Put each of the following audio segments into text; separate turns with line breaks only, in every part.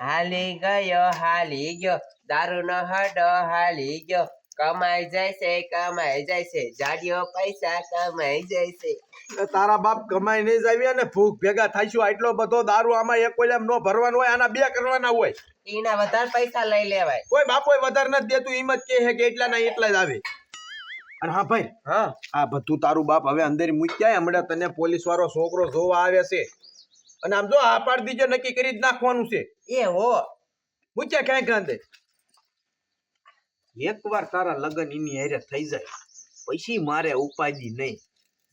હાલી ગયો હાલી ગયો દારૂ નો હડો હાલી ગયો. કમાઈ છે કમાઈ જાય છે જાડિયો પૈસા કમાઈ છે
તારા બાપ કમાઈ નહીં જાવી ને ભૂખ ભેગા થાઈશું આટલો બધો દારૂ આમાં એક કોઈ નો ભરવાનો હોય આના બે કરવાના હોય.
એના વધારે પૈસા લઈ લેવાય.
કોઈ બાપો વધારે નથી દેતું એમ જ કહે છે કે એટલા ના એટલા જ આવે. અને હા ભાઈ
હા.
આ બધું તારું બાપ હવે અંદર મૂક્યા હમણાં તને પોલીસ વાળો છોકરો જોવા આવે છે. અને આમ જો આ પાડ દીજે નક્કી કરી જ નાખવાનું છે.
એ હો.
પૂછ્યા ક્યાંય કાંદે એકવાર તારા લગન એની હેરે થઈ જાય પછી મારે ઉપાધિ નહીં.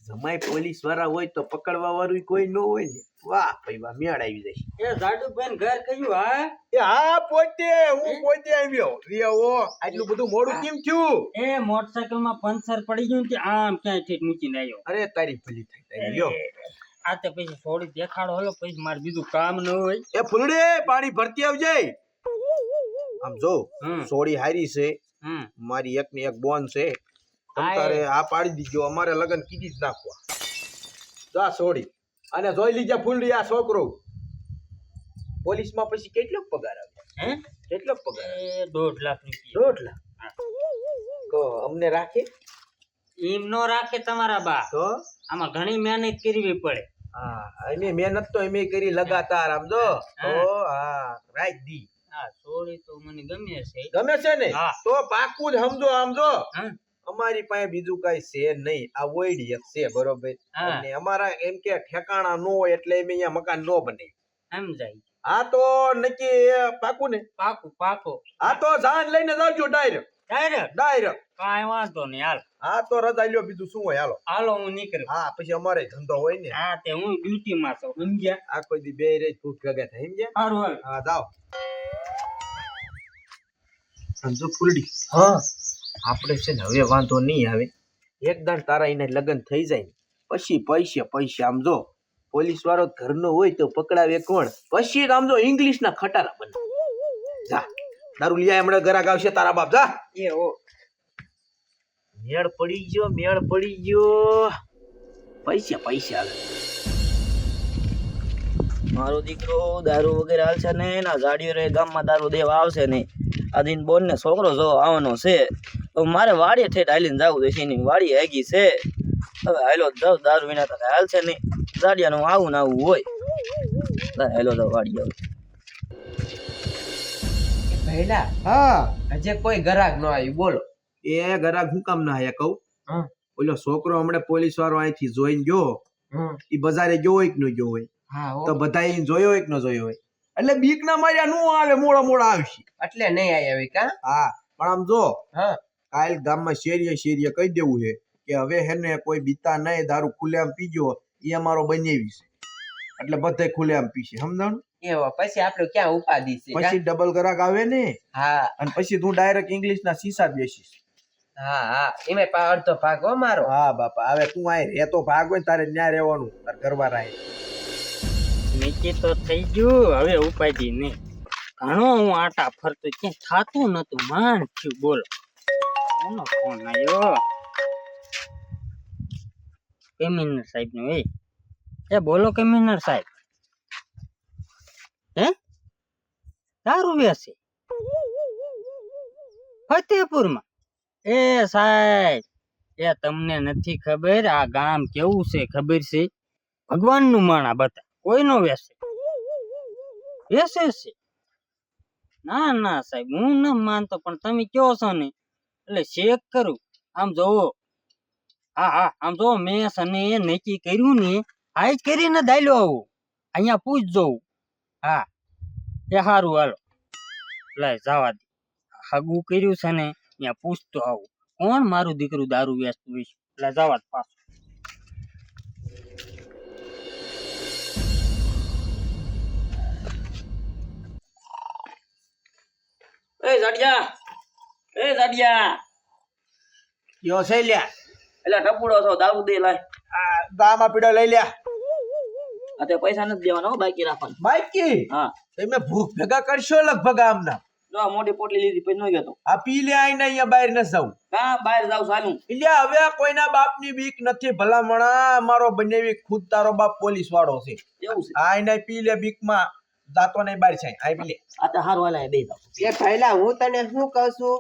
જમાય પોલીસવાળા હોય તો પકડવા વાળું કોઈ ન હોય ને. વાહ ભાઈ વાહ મેળ આવી જાય.
એ જાડુભાઈ ઘર કયું હા?
એ હા પોતે હું પોતે આવ્યો. રિયાઓ આટલું બધું મોડું કેમ થયું?
એ મોટરસાયકલમાં પંચર પડી ગયું કે આમ ક્યાંય ઠેઠ મૂકીને આવ્યો.
અરે તારી ભલી થઈ લ્યો.
આ તો પછી થોડી દેખાડો હલો પછી મારે બીજું કામ ન હોય.
એ ફૂલડે પાણી ભરતી આવજે. આમ જો. સોડી હારી છે. મારી એક ને એક બોન છે. તમ
હા,
તારે આ પાડી દીજો અમારે લગન કીધી જ નાખવા. જા સોડી અને જોઈ લીજે ફૂલડી આ છોકરો. પોલીસમાં પછી કેટલો પગાર આવે?
હે?
કેટલો પગાર
દોઢ લાખ રૂપિયા.
દોઢ લાખ? તો અમને રાખે?
એમ નો રાખે તમારા બા.
તો?
આમાં ઘણી મહેનત કરવી પડે.
હા અમે મહેનત તો એમે કરી લગાતાર આમ જો. તો હા રાખ દી.
હા સોળી તો મને ગમે છે.
ગમે છે ને? તો પાકું જ સમજો આમ જો. અમારી પાસે બીજું કઈ છે નહીં. આ ઓયડી એક છે બરોબર? અને અમારા એમ કે ઠેકાણા નો હોય એટલે અમે અહીંયા મકાન નો બને.
સમજાય.
આ તો નક્કી પાકું ને?
પાકું પાકું.
આ તો જાન લઈને જાવજો ડાયરેક્ટ.
ડાયરેક્ટ
ડાયરેક્ટ
કાંઈ વાંધો નહીં હાલ.
હા તો રજા લ્યો બીજું શું હોય? હાલો.
હાલો હું નીકળું
હા પછી અમારે ધંધો હોય ને.
હા તે હું ડ્યુટી માં છું સમજ્યા?
આ કોઈ દી બે રે ભૂખ ભેગા થાય સમજ્યા?
સારું હાલ.
હા જાઓ. સમજો ફૂલડી
હા.
આપણે છે ને હવે વાંધો નહીં આવે. એક દાણ તારા એને લગ્ન થઈ જાય પછી પૈસે પૈસે આમ જો પોલીસ વાળો ઘરનો હોય તો પકડાવે કોણ? પછી આમ જો ઇંગ્લિશ ના ખટારા બને. જા. દારૂ લઈ આય, હમણાં ગરાક આવશે તારા બાપ જા.
એ હો.
મેળ પડી ગયો મેળ પડી ગયો. પૈસે પૈસે
મારો દીકરો દારૂ વગેરે હાલશે ને એના ગાડીઓ રે ગામમાં દારૂ દેવા આવશે નહીં. આ દિન બોન ને છોકરો જો આવવાનો છે તો મારે વાડીએ ઠેઠ હાલીને જવું છે એની વાડી હેગી છે. હવે હાલો જાવ દારૂ વિના તને કાંઈ હાલશે નહીં. ગાડિયાનું આવું ને આવું હોય. હેલો હાલો જાવ વાડી આવું
ભૈલા
હા.
હજે કોઈ ગરાગ ન આવ્યું બોલો.
એ ગરાગ હું કામ ના આયા કહું? ઓલો છોકરો હમણાં પોલીસ વાળો અહીંથી જોઈને ગયો. એ બજારે ગયો હોય કે ન ગયો હોય? તો બધા જોયો હોય કે ન જોયો હોય? એટલે બીક ના માર્યા નું આવે મોડા મોડા આવશે.
એટલે નહીં આવી કા?
હા પણ આમ જો
હા.
કાલ ગામમાં શેરીએ શેરીએ કહી દેવું છે કે હવે હેને કોઈ બીતા નહીં દારૂ ખુલ્લેઆમ પીજો એ અમારો બનાવી છે. એટલે બધે ખુલ્લેઆમ પીશે સમજાણું?
પછી આપણે ક્યાં ઉપાધિ છે?
પછી ડબલ ગ્રાહક આવે ને?
હા.
અને પછી તું ડાયરેક્ટ ઇંગ્લિશ ના સીસા બેસીશ.
હા હા. એમાં પા અડધો ભાગ હો મારો.
હા બાપા. હવે તું આય રહેતો ભાગ હોય ને તારે ન્યા રહેવાનું. તાર ઘરવા રાય
નીચે તો થઈ ગયું. હવે ઉપાધી નહીં. ઘણો હું આટા ફરતો ક્યાં થાતું નતું. માન થયું. બોલો. કોનો ફોન આવ્યો કેમિનર સાહેબ નો એ. એ બોલો કેમિનર સાહેબ. હે? દારૂ વેચે ફતેપુરમાં. એ સાહેબ, એ તમને નથી ખબર આ ગામ કેવું છે, ખબર છે? ભગવાનનું માણા બતા કોઈ નો વેસે વેસે છે. ના ના સાહેબ, હું ન માનતો, પણ તમે કયો છો ને? એટલે ચેક કરું. આમ જોવો. હા હા, આમ જોવો, મેં સને નક્કી કર્યું ને આ જ કરીને દાયલો આવું. અહીંયા પૂછ પૂછજો હા એ સારું હાલો. લાય જવા દે. હગું કર્યું છે ને ત્યાં પૂછતો આવું. કોણ મારું દીકરું દારૂ વ્યસ્ત હોય છે? એટલે જવા દે પાછું.
એ જાડિયા એ જાડિયા.
યો છે લ્યા.
એટલે ટપુડો છો દારૂ દે લાય.
આ ગામમાં પીડો લઈ લ્યા.
તે પૈસા નથી દેવાના બાકી રાખવાના.
બાકી?
હા.
તમે ભૂખ ભેગા કરશો લગભગ આમના?
જો આ મોટી પોટલી લીધી પછી નો ગયો
આ પી લે આઈને અહીંયા બહાર ન જાઉં.
હા બહાર જાવ સાલું
એટલે હવે કોઈના બાપની બીક નથી ભલામણા મારો બનેવી ખુદ તારો બાપ પોલીસ વાળો છે.
એવું છે.
આ એને પી લે બીકમાં જાતો નહીં બહાર છે આઈ બી લે.
આ તો હારું હાલે બે જાવ
એ પહેલા હું તને શું કહું છું?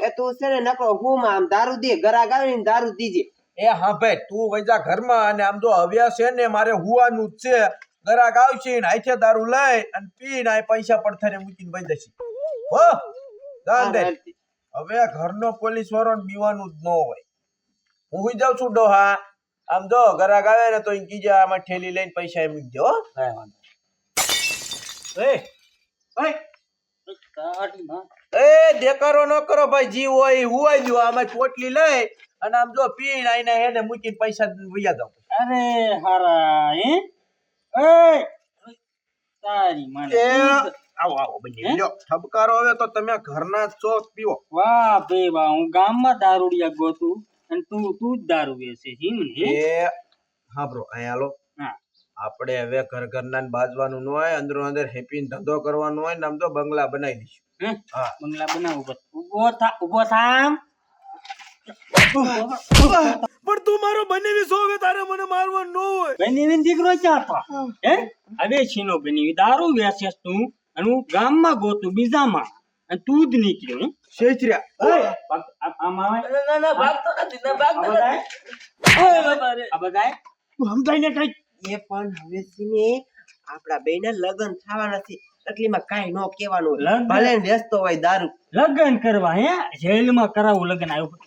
કે તું છે ને નકરો હું આમ દારૂ દે ગરાગ ગાવી દારૂ દીજે.
એ હા ભાઈ તું વૈજા ઘરમાં અને આમ જો હવ્યા છે ને મારે હુવાનું જ છે. ગરાક આવશે ને હાથે દારૂ લઈ અને પીને આ પૈસા પડથરે મૂકીને વઈ જશે. હો? હવે ઘરનો પોલીસ વાળો બીવાનું જ ન હોય. હું હુઈ જાઉં છું ડોહા. આમ જો ગરાક આવે ને તો કીજે આમાં ઠેલી લઈને પૈસા એ મૂકી દે એ એ દેકારો ન કરો ભાઈ જીવ હોય હુવાઈ દો આમાં પોટલી લઈ અને આમ જો પીણ આઈને હેને મૂકીને પૈસા વૈયા જાવ
અરે હારા હે? એ તારી માને.
આવો આવો બની લ્યો ઠબકારો હવે તો તમે ઘરના છો પીવો.
વાહ બે વાહ હું ગામમાં દારૂડિયા ગોતું અને તું તું જ દારૂ વેચે હિમ ને
એ હા બ્રો અહીંયા
લો
આપણે હવે ઘર ઘરના ને બાજવાનું ન હોય અંદરો અંદર હેપી ધંધો કરવાનો હોય ને આમ તો બંગલા બનાવી દઈશું.
હા? બંગલા બનાવ ઊભો થા ઊભો થામ
પણ તું મારો બનેવી સો હવે તારે મને મારવા ન હોય.
બનેવી દીકરો ક્યાં હતો? હે. હવે છીનો બનેવી. દારૂ વેસે તું અને હું ગામમાં ગોતું બીજામાં. અને તું જ નીકળ્યો
શેચર્યા
ઓય, આ- મામા
ના ના ભાગતો નથી ના ભાગતો નથી.
આ બધાય? તું સમજાય ને કઈ?
એ પણ હવે સીને આપડા બેને લગ્ન થવા નથી તકલીફમાં કઈ ન કહેવાનું? ભલે વ્યસ્ત હોય દારૂ.
લગ્ન કરવા હે? જેલમાં કરાવું લગ્ન આવ્યું.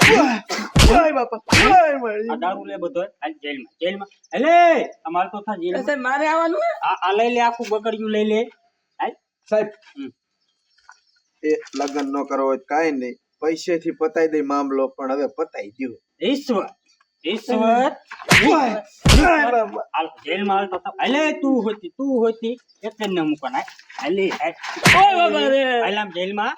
ઓય બાપા ઓય મારી.
આ દારૂ લે બધો હાલ જેલમાં જેલમાં. અલે અમાર તો થા જેલમાં.
સાહેબ મારે આવવાનું
આ આ લઈ લે આખું બકડિયું લઈ લે.
સાહેબ એ લગ્ન ન કરો હોય તો કાંઈ નહીં. પૈસેથી પતાઈ દે મામલો પણ હવે પતાઈ દ્યો.
ઈશ્વર ઈશ્વર જેલમાં તો અલે તું હોતી તું હોતી. એક જ ન મૂકવાના. હાલે હાલ.
ઓય રે.
હાલ આમ જેલમાં.